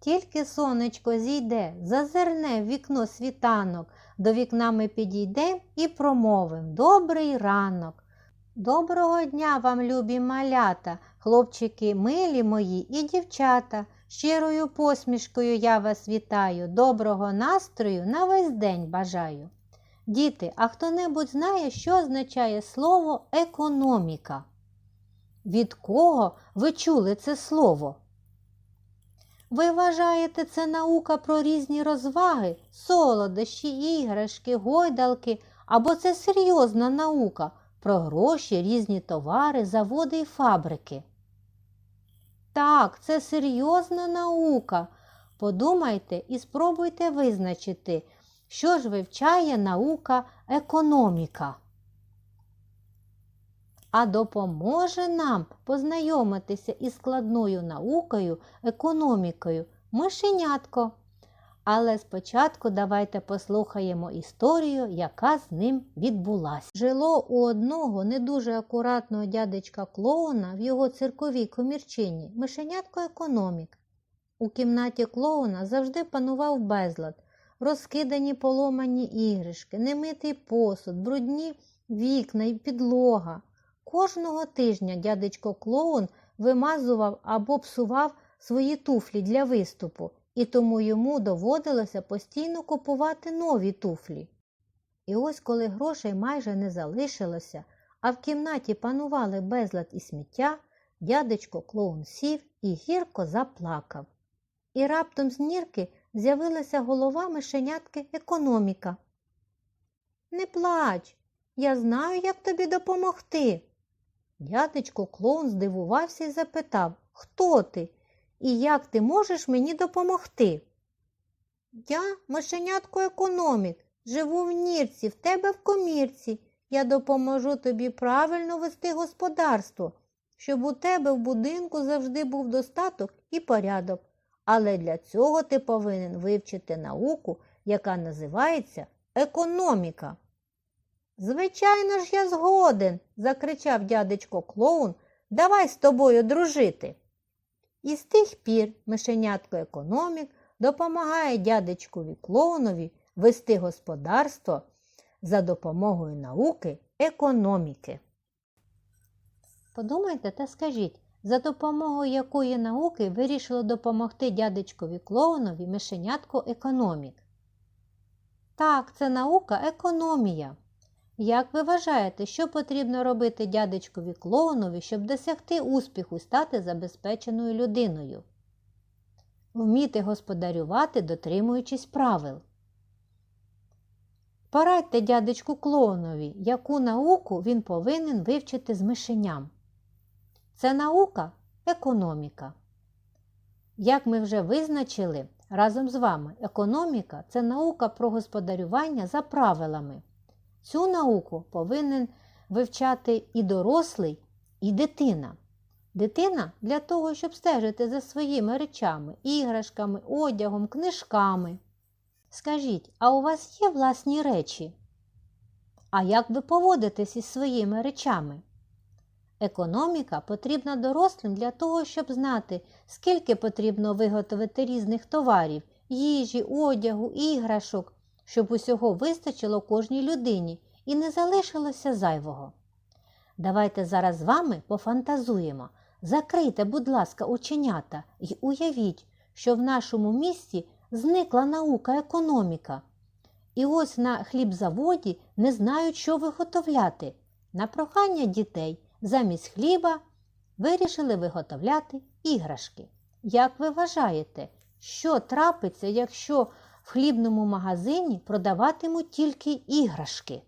Тільки сонечко зійде, зазирне в вікно світанок, до вікна ми підійдем і промовим Добрий ранок. Доброго дня вам, любі малята, хлопчики милі мої і дівчата. Щирою посмішкою я вас вітаю, доброго настрою на весь день бажаю. Діти, а хто-небудь знає, що означає слово економіка? Від кого ви чули це слово? Ви вважаєте, це наука про різні розваги, солодощі, іграшки, гойдалки, або це серйозна наука про гроші, різні товари, заводи і фабрики? Так, це серйозна наука. Подумайте і спробуйте визначити, що ж вивчає наука економіка. А допоможе нам познайомитися із складною наукою, економікою, мишенятко. Але спочатку давайте послухаємо історію, яка з ним відбулася. Жило у одного не дуже акуратного дядечка клоуна в його цирковій комірчині мишенятко економік. У кімнаті клоуна завжди панував безлад, розкидані поломані іграшки, немитий посуд, брудні вікна і підлога. Кожного тижня дядечко клоун вимазував або псував свої туфлі для виступу, і тому йому доводилося постійно купувати нові туфлі. І ось коли грошей майже не залишилося, а в кімнаті панували безлад і сміття, дядечко клоун сів і гірко заплакав. І раптом з нірки з'явилася голова мишенятки економіка. Не плач, я знаю, як тобі допомогти. Дядечко клоун здивувався і запитав, хто ти і як ти можеш мені допомогти? Я мишенятко економік, живу в нірці, в тебе в комірці. Я допоможу тобі правильно вести господарство, щоб у тебе в будинку завжди був достаток і порядок. Але для цього ти повинен вивчити науку, яка називається економіка. Звичайно ж, я згоден, закричав дядечко клоун, давай з тобою дружити. І з тих пір мишенятко економік допомагає дядечкові клоунові вести господарство за допомогою науки економіки. Подумайте та скажіть, за допомогою якої науки вирішило допомогти дядечкові клоунові мишенятко економік? Так, це наука економія. Як ви вважаєте, що потрібно робити дядечкові клоунові, щоб досягти успіху і стати забезпеченою людиною? Вміти господарювати, дотримуючись правил. Порадьте дядечку клоунові, яку науку він повинен вивчити з мишеням. Це наука економіка. Як ми вже визначили разом з вами, економіка це наука про господарювання за правилами. Цю науку повинен вивчати і дорослий, і дитина. Дитина для того, щоб стежити за своїми речами, іграшками, одягом, книжками. Скажіть, а у вас є власні речі? А як ви поводитесь із своїми речами? Економіка потрібна дорослим для того, щоб знати, скільки потрібно виготовити різних товарів, їжі, одягу, іграшок, щоб усього вистачило кожній людині і не залишилося зайвого. Давайте зараз з вами пофантазуємо. Закрийте, будь ласка, оченята і уявіть, що в нашому місті зникла наука економіка. І ось на хлібзаводі не знають, що виготовляти. На прохання дітей замість хліба вирішили виготовляти іграшки. Як ви вважаєте, що трапиться, якщо в хлібному магазині продаватимуть тільки іграшки?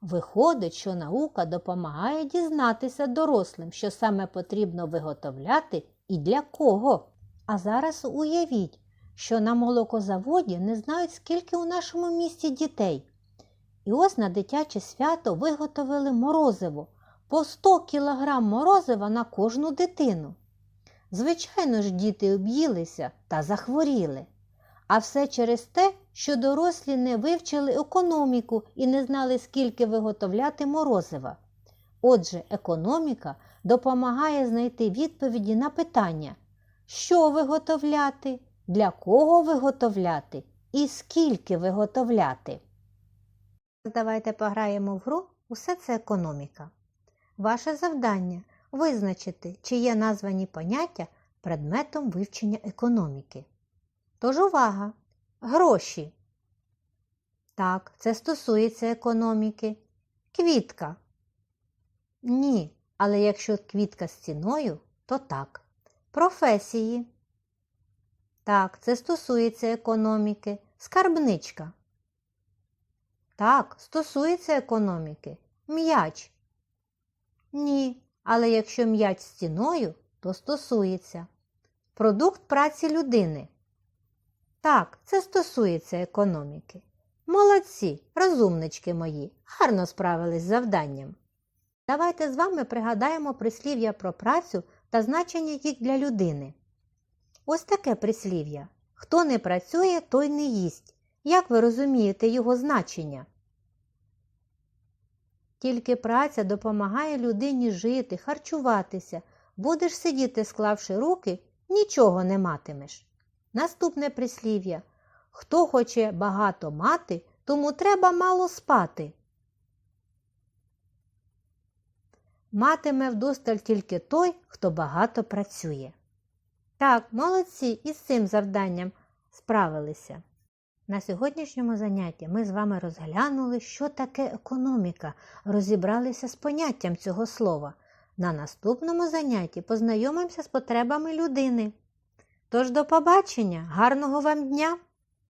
Виходить, що наука допомагає дізнатися дорослим, що саме потрібно виготовляти і для кого. А зараз уявіть, що на молокозаводі не знають, скільки у нашому місті дітей. І ось на дитяче свято виготовили морозиво по 100 кг морозива на кожну дитину. Звичайно ж, діти об'їлися та захворіли. А все через те, що дорослі не вивчили економіку і не знали, скільки виготовляти морозива. Отже, економіка допомагає знайти відповіді на питання, що виготовляти, для кого виготовляти і скільки виготовляти. Давайте пограємо в гру Усе це економіка. Ваше завдання визначити, чи є названі поняття предметом вивчення економіки. Тож увага! Гроші. Так, це стосується економіки. Квітка. Ні, але якщо квітка з ціною, то так. Професії. Так, це стосується економіки. Скарбничка. Так, стосується економіки. М'яч. Ні, але якщо м'яч з ціною, то стосується. Продукт праці людини. Так, це стосується економіки. Молодці, розумнички мої, гарно справились з завданням. Давайте з вами пригадаємо прислів'я про працю та значення їх для людини. Ось таке прислів'я. Хто не працює, той не їсть. Як ви розумієте його значення? Тільки праця допомагає людині жити, харчуватися. Будеш сидіти, склавши руки, нічого не матимеш. Наступне прислів'я. Хто хоче багато мати, тому треба мало спати. Матиме вдосталь тільки той, хто багато працює. Так, молодці, із цим завданням справилися. На сьогоднішньому занятті ми з вами розглянули, що таке економіка, розібралися з поняттям цього слова. На наступному занятті познайомимося з потребами людини. Тож до побачення, гарного вам дня!